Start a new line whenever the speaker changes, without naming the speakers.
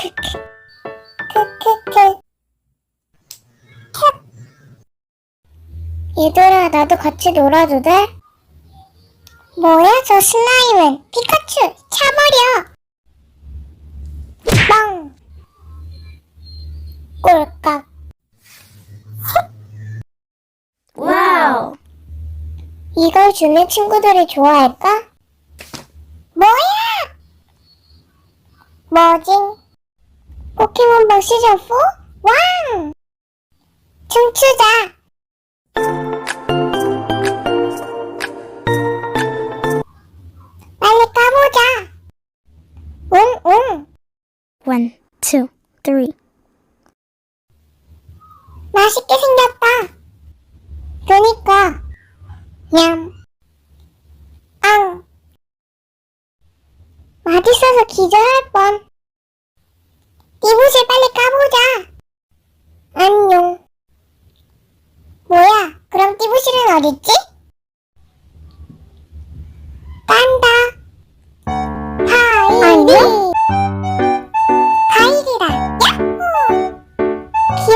크크 크크크 얘들아 나도 같이 놀아도 돼? 뭐야 저 슬라임은 피카츄 차버려 뻥 꼴깍
와우.
이걸 주는 친구들이 좋아할까? 뭐야? 뭐지? 포켓몬방 시즌 4? 왕! 춤추자! 빨리 까보자! 응, 응!
One, two, three.
맛있게 생겼다! 그니까, 냠, 앙. 맛있어서 기절할 뻔. 이붓을 빨리 까보자. 안녕. 뭐야, 그럼 어딨지? 깐다. 하이. 안녕?